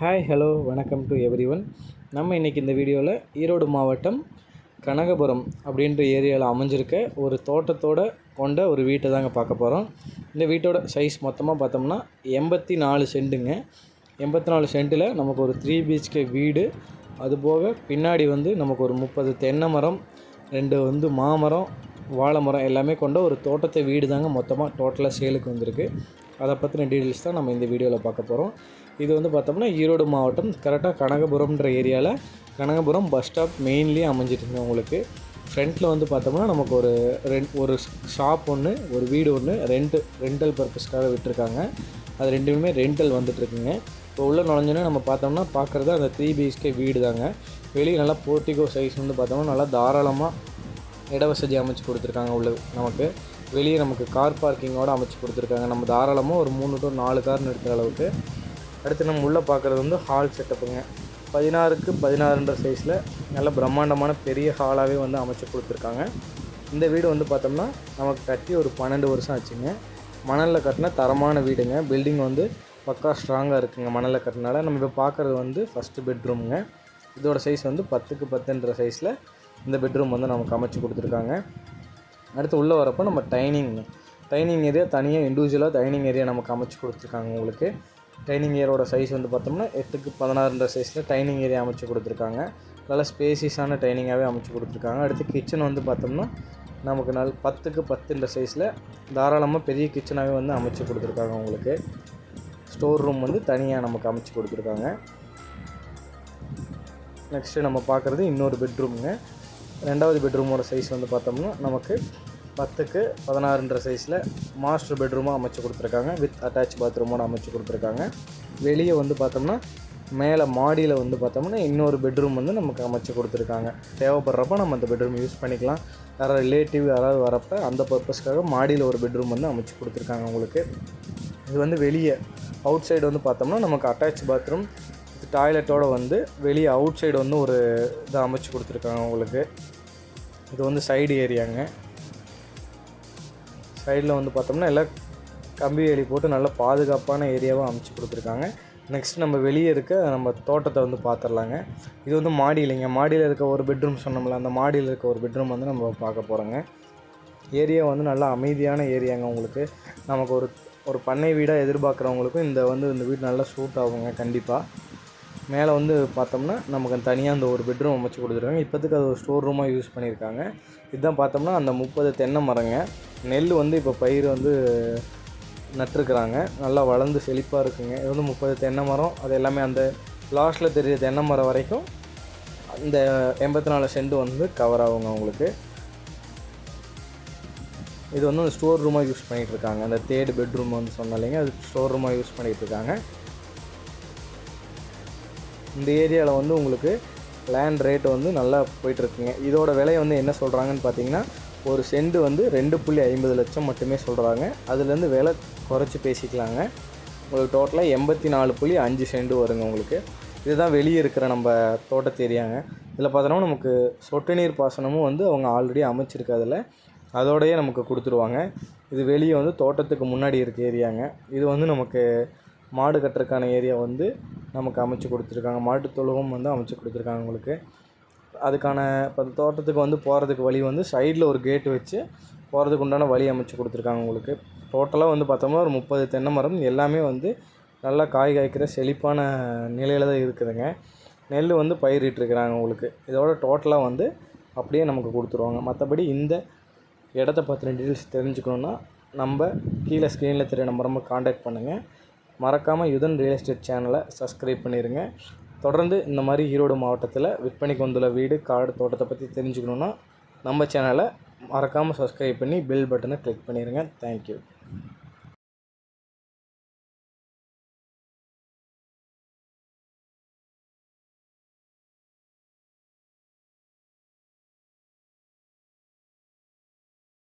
Hi hello வணக்கம் to everyone நம்ம இன்றைக்கி இந்த வீடியோவில் ஈரோடு மாவட்டம் கனகபுரம் அப்படின்ற ஏரியாவில் அமைஞ்சிருக்க ஒரு தோட்டத்தோட கொண்ட ஒரு வீட்டை தாங்க பார்க்க போகிறோம் இந்த வீட்டோட சைஸ் மொத்தமாக பார்த்தோம்னா எண்பத்தி நாலு சென்ட்டுங்க எண்பத்தி நாலு சென்ட்டில் நமக்கு ஒரு த்ரீ பிஹெச்கே வீடு. அதுபோக பின்னாடி வந்து நமக்கு ஒரு முப்பது தென்னை மரம் ரெண்டு வந்து மாமரம் வாழை மரம் எல்லாமே கொண்ட ஒரு தோட்டத்தை வீடு தாங்க மொத்தமாக டோட்டலாக சேலுக்கு வந்திருக்கு. அதை பற்றின டீட்டெயில்ஸ் தான் நம்ம இந்த வீடியோவில் பார்க்க போகிறோம். இது வந்து பார்த்தோம்னா ஈரோடு மாவட்டம் கரெக்டாக கனகபுரம்ன்ற ஏரியாவில் கனகபுரம் பஸ் ஸ்டாப் மெயின்லேயே அமைஞ்சிட்டு உங்களுக்கு. ஃப்ரண்ட்டில் வந்து பார்த்தோம்னா நமக்கு ஒரு ரெண்ட் ஒரு ஷாப் ஒன்று ஒரு வீடு ஒன்று ரெண்ட்டு ரெண்டல் பர்பஸ்க்காக விட்டுருக்காங்க. அது ரெண்டுமே ரெண்டல் வந்துட்டுருக்குங்க இப்போ உள்ளே நுழைஞ்சோன்னே நம்ம பார்த்தோம்னா பார்க்குறது அந்த த்ரீ பிஹெச்கே வீடு தாங்க வெளியே நல்லா போர்ட்டிகோ சைஸ் வந்து பார்த்தோம்னா நல்லா தாராளமாக இட வசதி அமைச்சு கொடுத்துருக்காங்க உள்ள நமக்கு. வெளியே நமக்கு கார் பார்க்கிங்கோடு அமைச்சு கொடுத்துருக்காங்க. நம்ம தாராளமாக ஒரு மூணு டு நாலு கார் நிறுத்துகிற அளவுக்கு. அடுத்து நம்ம உள்ளே பார்க்குறது வந்து ஹால் செட்டப்புங்க பதினாறுக்கு பதினாறுன்ற சைஸில் நல்ல பிரம்மாண்டமான பெரிய ஹாலாகவே வந்து அமைச்சு கொடுத்துருக்காங்க. இந்த வீடு வந்து பார்த்தோம்னா நமக்கு கட்டி ஒரு பன்னெண்டு வருஷம் ஆச்சுங்க. மணலில் கட்டின தரமான வீடுங்க. பில்டிங் வந்து பக்கா ஸ்ட்ராங்காக இருக்குங்க மணலில் கட்டினால. நம்ம இப்போ பார்க்குறது வந்து ஃபஸ்ட்டு பெட்ரூமுங்க இதோட சைஸ் வந்து பத்துக்கு பத்துன்ற சைஸில் இந்த பெட்ரூம் வந்து நமக்கு அமைச்சு கொடுத்துருக்காங்க. அடுத்து உள்ளே வரப்போ நம்ம டைனிங் டைனிங் ஏரியா தனியாக இண்டிவிஜுவலாக டைனிங் ஏரியா நமக்கு அமைச்சு கொடுத்துருக்காங்க உங்களுக்கு. டைனிங் ஏரோட சைஸ் வந்து பார்த்தோம்னா எட்டுக்கு பதினாறுன்ற சைஸில் டைனிங் ஏரியா அமைச்சு கொடுத்துருக்காங்க. நல்ல ஸ்பேசியஸான டைனிங்காகவே அமைச்சு கொடுத்துருக்காங்க. அடுத்து கிச்சன் வந்து பார்த்தோம்னா நமக்கு நல் பத்துக்கு பத்துன்ற சைஸில் தாராளமாக பெரிய கிச்சனாகவே வந்து அமைச்சு கொடுத்துருக்காங்க உங்களுக்கு. ஸ்டோர் ரூம் வந்து தனியாக நமக்கு அமைச்சு கொடுத்துருக்காங்க. நெக்ஸ்ட்டு நம்ம பார்க்குறது இன்னொரு பெட்ரூமுங்க ரெண்டாவது பெட்ரூமோட சைஸ் வந்து பார்த்தோம்னா நமக்கு பத்துக்கு பதினாறுன்ற சைஸில் மாஸ்டர் பெட்ரூமாக அமைச்சு கொடுத்துருக்காங்க. வித் அட்டாச் பாத்ரூமோடு அமைச்சு கொடுத்துருக்காங்க. வெளியே வந்து பார்த்தோம்னா மேலே மாடியில் வந்து பார்த்தோம்னா இன்னொரு பெட்ரூம் வந்து நமக்கு அமைச்சு கொடுத்துருக்காங்க. தேவைப்படுறப்ப நம்ம அந்த பெட்ரூம் யூஸ் பண்ணிக்கலாம். யாராவது ரிலேட்டிவ் யாராவது வரப்போ அந்த பர்பஸ்க்காக மாடியில் ஒரு பெட்ரூம் வந்து அமைச்சு கொடுத்துருக்காங்க உங்களுக்கு. இது வந்து வெளியே அவுட் சைடு வந்து பார்த்தோம்னா நமக்கு அட்டாச் பாத்ரூம் டாய்லெட்டோடு வந்து வெளியே அவுட் சைடு வந்து ஒரு இதை அமைச்சு கொடுத்துருக்காங்க உங்களுக்கு. இது வந்து சைடு ஏரியாங்க சைடில் வந்து பார்த்தோம்னா எல்லாம் கம்பி வேலி போட்டு நல்ல பாதுகாப்பான ஏரியாவாக அமைச்சு கொடுத்துருக்காங்க. நெக்ஸ்ட் நம்ம வெளியே இருக்க நம்ம தோட்டத்தை வந்து பார்த்துடலாங்க இது வந்து மாடி இல்லைங்க மாடியில் இருக்க ஒரு பெட்ரூம் சொன்னோம்ல அந்த மாடியில் இருக்க ஒரு பெட்ரூம் வந்து நம்ம பார்க்க போகிறோங்க ஏரியா வந்து நல்லா அமைதியான ஏரியாங்க உங்களுக்கு. நமக்கு ஒரு ஒரு பண்ணை வீடாக எதிர்பார்க்குறவங்களுக்கும் இந்த வந்து இந்த வீடு நல்லா சூட் ஆகுங்க கண்டிப்பாக மேலே வந்து பார்த்தோம்னா நமக்கு தனியாக அந்த ஒரு பெட்ரூம் அமைச்சு கொடுத்துருக்காங்க. இப்போதுக்கு அது ஒரு ஸ்டோர் ரூமாக யூஸ் பண்ணியிருக்காங்க. இதுதான் பார்த்தோம்னா அந்த முப்பது தென்னை மரங்க. நெல் வந்து இப்போ பயிர் வந்து நட்டுருக்குறாங்க. நல்லா வளர்ந்து செழிப்பாக இருக்குங்க. இது வந்து முப்பது தென்னை மரம். அது எல்லாமே அந்த லாஸ்ட்டில் தெரிய தென்னை மரம் வரைக்கும் இந்த எண்பத்தி நாலு செண்டு வந்து கவர் ஆகுங்க அவங்களுக்கு இது வந்து ஸ்டோர் ரூமாக யூஸ் பண்ணிகிட்டு இருக்காங்க. அந்த தேர்டு பெட்ரூம் வந்து சொன்னாலேங்க அது ஸ்டோர் ரூமாக யூஸ் பண்ணிகிட்டு இருக்காங்க. இந்த ஏரியாவில் வந்து உங்களுக்கு லேண்ட் ரேட்டு வந்து நல்லா போயிட்டுருக்குங்க. இதோட விலையை வந்து என்ன சொல்கிறாங்கன்னு பார்த்தீங்கன்னா ஒரு செண்டு வந்து ரெண்டு புள்ளி ஐம்பது லட்சம் மட்டுமே சொல்கிறாங்க அதுலேருந்து விலை குறைச்சி பேசிக்கலாங்க. உங்களுக்கு டோட்டலாக எண்பத்தி நாலு புள்ளி அஞ்சு செண்டு வருங்க உங்களுக்கு. இதுதான் வெளியே இருக்கிற நம்ம தோட்டத்து ஏரியாங்க. இதில் பார்த்தோன்னா நமக்கு சொட்டு நீர் பாசனமும் வந்து அவங்க ஆல்ரெடி அமைச்சிருக்கிறதுல அதோடையே நமக்கு கொடுத்துருவாங்க. இது வெளியே வந்து தோட்டத்துக்கு முன்னாடி இருக்க ஏரியாங்க. இது வந்து நமக்கு மாடு கட்டுறதுக்கான ஏரியா வந்து நமக்கு அமைச்சு கொடுத்துருக்காங்க. மாட்டு தொழுவம் வந்து அமைச்சு கொடுத்துருக்காங்க உங்களுக்கு. அதுக்கான இப்போ தோட்டத்துக்கு வந்து போகிறதுக்கு வழி வந்து சைடில் ஒரு கேட்டு வச்சு போகிறதுக்கு உண்டான வழி அமைச்சு கொடுத்துருக்காங்க உங்களுக்கு. டோட்டலாக வந்து பார்த்தோம்னா ஒரு முப்பது தென்னை மரம் எல்லாமே வந்து நல்லா காய் காய்க்கிற செழிப்பான நிலையில் தான் இருக்குதுங்க. நெல் வந்து பயிரிட்டுருக்குறாங்க உங்களுக்கு. இதோட டோட்டலாக வந்து அப்படியே நமக்கு கொடுத்துருவாங்க. மற்றபடி இந்த இடத்த பற்றின டீட்டெயில்ஸ் தெரிஞ்சுக்கணுன்னா நம்ம கீழே ஸ்க்ரீனில் தெரிய நம்பர் காண்டாக்ட் பண்ணுங்கள் மறக்காமல் யுதன் ரியல் எஸ்டேட் சேனலை சப்ஸ்கிரைப் பண்ணிடுங்க தொடர்ந்து இந்த மாதிரி ஈரோடு மாவட்டத்தில் விற்பனைக்கு வந்துள்ள வீடு காடு தோட்டத்தை பற்றி தெரிஞ்சுக்கணுன்னா நம்ம சேனலை மறக்காமல் சப்ஸ்கிரைப் பண்ணி பெல் பட்டனை கிளிக் பண்ணிடுங்க தேங்க்யூ